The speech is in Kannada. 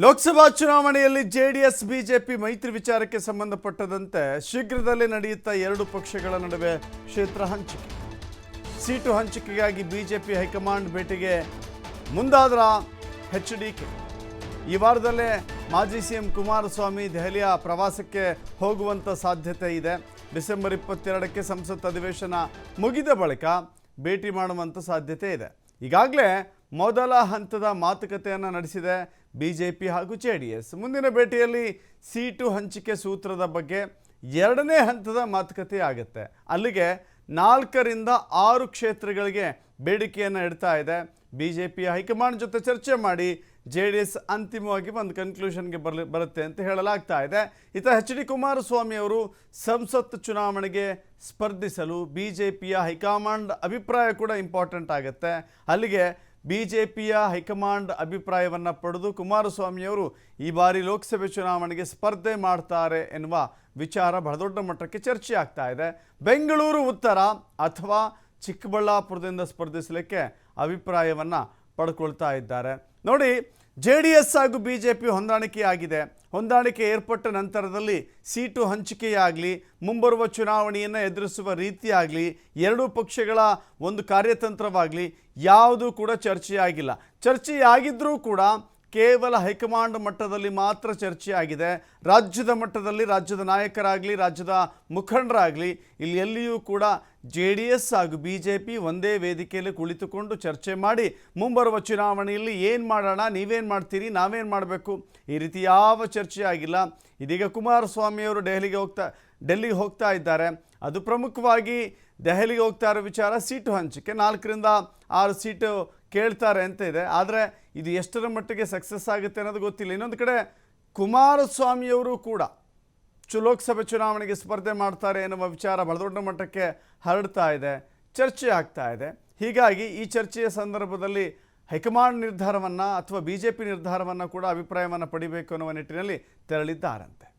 ಲೋಕಸಭಾ ಚುನಾವಣೆಯಲ್ಲಿ ಜೆಡಿಎಸ್, ಬಿಜೆಪಿ ಮೈತ್ರಿ ವಿಚಾರಕ್ಕೆ ಸಂಬಂಧಪಟ್ಟದಂತೆ ಶೀಘ್ರದಲ್ಲೇ ನಡೆಯುತ್ತಾ ಎರಡು ಪಕ್ಷಗಳ ನಡುವೆ ಕ್ಷೇತ್ರ ಹಂಚಿಕೆ. ಸೀಟು ಹಂಚಿಕೆಗಾಗಿ ಬಿಜೆಪಿ ಹೈಕಮಾಂಡ್ ಭೇಟಿಗೆ ಮುಂದಾದ್ರ ಎಚ್ ಡಿ ಕೆ ಈ ವಾರದಲ್ಲೇ ಮಾಜಿ ಸಿಎಂ ಕುಮಾರಸ್ವಾಮಿ ದೆಹಲಿಯ ಪ್ರವಾಸಕ್ಕೆ ಹೋಗುವಂಥ ಸಾಧ್ಯತೆ ಇದೆ. ಡಿಸೆಂಬರ್ ಇಪ್ಪತ್ತೆರಡಕ್ಕೆ ಸಂಸತ್ ಅಧಿವೇಶನ ಮುಗಿದ ಬಳಿಕ ಭೇಟಿ ಮಾಡುವಂಥ ಸಾಧ್ಯತೆ ಇದೆ. ಈಗಾಗಲೇ ಮೊದಲ ಹಂತದ ಮಾತುಕತೆಯನ್ನು ನಡೆಸಿದೆ ಬಿ ಜೆ ಪಿ ಹಾಗೂ ಜೆ ಡಿ ಎಸ್ ಮುಂದಿನ ಭೇಟಿಯಲ್ಲಿ ಸೀಟು ಹಂಚಿಕೆ ಸೂತ್ರದ ಬಗ್ಗೆ ಎರಡನೇ ಹಂತದ ಮಾತುಕತೆ ಆಗುತ್ತೆ. ಅಲ್ಲಿಗೆ ನಾಲ್ಕರಿಂದ ಆರು ಕ್ಷೇತ್ರಗಳಿಗೆ ಬೇಡಿಕೆಯನ್ನು ಇಡ್ತಾ ಇದೆ. ಬಿ ಜೆ ಪಿ ಹೈಕಮಾಂಡ್ ಜೊತೆ ಚರ್ಚೆ ಮಾಡಿ ಜೆ ಡಿ ಎಸ್ ಅಂತಿಮವಾಗಿ ಒಂದು ಕನ್ಕ್ಲೂಷನ್ಗೆ ಬರಲಿ, ಬರುತ್ತೆ ಅಂತ ಹೇಳಲಾಗ್ತಾ ಇದೆ. ಇತ ಎಚ್ ಡಿ ಕುಮಾರಸ್ವಾಮಿ ಅವರು ಸಂಸತ್ ಚುನಾವಣೆಗೆ ಸ್ಪರ್ಧಿಸಲು ಬಿ ಜೆ ಪಿಯ ಹೈಕಮಾಂಡ್ ಅಭಿಪ್ರಾಯ ಕೂಡ ಇಂಪಾರ್ಟೆಂಟ್ ಆಗುತ್ತೆ. ಅಲ್ಲಿಗೆ ಬಿ ಜೆ ಪಿಯ ಹೈಕಮಾಂಡ್ ಅಭಿಪ್ರಾಯವನ್ನು ಪಡೆದು ಕುಮಾರಸ್ವಾಮಿಯವರು ಈ ಬಾರಿ ಲೋಕಸಭೆ ಚುನಾವಣೆಗೆ ಸ್ಪರ್ಧೆ ಮಾಡ್ತಾರೆ ಎನ್ನುವ ವಿಚಾರ ಬಹಳ ದೊಡ್ಡ ಮಟ್ಟಕ್ಕೆ ಚರ್ಚೆ ಆಗ್ತಾ ಇದೆ. ಬೆಂಗಳೂರು ಉತ್ತರ ಅಥವಾ ಚಿಕ್ಕಬಳ್ಳಾಪುರದಿಂದ ಸ್ಪರ್ಧಿಸಲಿಕ್ಕೆ ಅಭಿಪ್ರಾಯವನ್ನು ಪಡ್ಕೊಳ್ತಾ ಇದ್ದಾರೆ. ನೋಡಿ ಜೆ ಡಿ ಎಸ್ ಹಾಗೂ ಬಿ ಜೆ ಪಿ ಹೊಂದಾಣಿಕೆಯಾಗಿದೆ. ಹೊಂದಾಣಿಕೆ ಏರ್ಪಟ್ಟ ನಂತರದಲ್ಲಿ ಸೀಟು ಹಂಚಿಕೆಯಾಗಲಿ, ಮುಂಬರುವ ಚುನಾವಣೆಯನ್ನು ಎದುರಿಸುವ ರೀತಿಯಾಗಲಿ, ಎರಡೂ ಪಕ್ಷಗಳ ಒಂದು ಕಾರ್ಯತಂತ್ರವಾಗಲಿ ಯಾವುದೂ ಕೂಡ ಚರ್ಚೆಯಾಗಿಲ್ಲ. ಚರ್ಚೆಯಾಗಿದ್ದರೂ ಕೂಡ ಕೇವಲ ಹೈಕಮಾಂಡ್ ಮಟ್ಟದಲ್ಲಿ ಮಾತ್ರ ಚರ್ಚೆಯಾಗಿದೆ. ರಾಜ್ಯದ ಮಟ್ಟದಲ್ಲಿ ರಾಜ್ಯದ ನಾಯಕರಾಗಲಿ, ರಾಜ್ಯದ ಮುಖಂಡರಾಗಲಿ, ಇಲ್ಲಿ ಎಲ್ಲಿಯೂ ಕೂಡ ಜೆ ಡಿ ಎಸ್ ಹಾಗೂ ಬಿ ಜೆ ಪಿ ಒಂದೇ ವೇದಿಕೆಯಲ್ಲಿ ಕುಳಿತುಕೊಂಡು ಚರ್ಚೆ ಮಾಡಿ, ಮುಂಬರುವ ಚುನಾವಣೆಯಲ್ಲಿ ಏನು ಮಾಡೋಣ, ನೀವೇನು ಮಾಡ್ತೀರಿ, ನಾವೇನು ಮಾಡಬೇಕು? ಈ ರೀತಿ ಯಾವ ಚರ್ಚೆ ಆಗಿಲ್ಲ ಇದೀಗ ಕುಮಾರಸ್ವಾಮಿಯವರು ದೆಹಲಿಗೆ ಹೋಗ್ತಾ ಡೆಲ್ಲಿಗೆ ಹೋಗ್ತಾ ಇದ್ದಾರೆ. ಅದು ಪ್ರಮುಖವಾಗಿ ದೆಹಲಿಗೆ ಹೋಗ್ತಾ ಇರೋ ವಿಚಾರ ಸೀಟು ಹಂಚಿಕೆ. ನಾಲ್ಕರಿಂದ ಆರು ಸೀಟು ಕೇಳ್ತಾರೆ ಅಂತ ಇದೆ. ಆದರೆ ಇದು ಎಷ್ಟರ ಮಟ್ಟಿಗೆ ಸಕ್ಸಸ್ ಆಗುತ್ತೆ ಅನ್ನೋದು ಗೊತ್ತಿಲ್ಲ. ಇನ್ನೊಂದು ಕಡೆ ಕುಮಾರಸ್ವಾಮಿಯವರು ಕೂಡ ಲೋಕಸಭೆ ಚುನಾವಣೆಗೆ ಸ್ಪರ್ಧೆ ಮಾಡ್ತಾರೆ ಎನ್ನುವ ವಿಚಾರ ಬಹಳ ಮಟ್ಟಕ್ಕೆ ಹರಡ್ತಾ ಇದೆ, ಚರ್ಚೆ ಆಗ್ತಾ ಇದೆ. ಹೀಗಾಗಿ ಈ ಚರ್ಚೆಯ ಸಂದರ್ಭದಲ್ಲಿ ಹೈಕಮಾಂಡ್ ನಿರ್ಧಾರವನ್ನು ಅಥವಾ ಬಿ ಜೆ ಪಿ ನಿರ್ಧಾರವನ್ನು ಕೂಡ ಅಭಿಪ್ರಾಯವನ್ನು ಪಡಿಬೇಕು ಅನ್ನುವ ನಿಟ್ಟಿನಲ್ಲಿ ತೆರಳಿದ್ದಾರಂತೆ.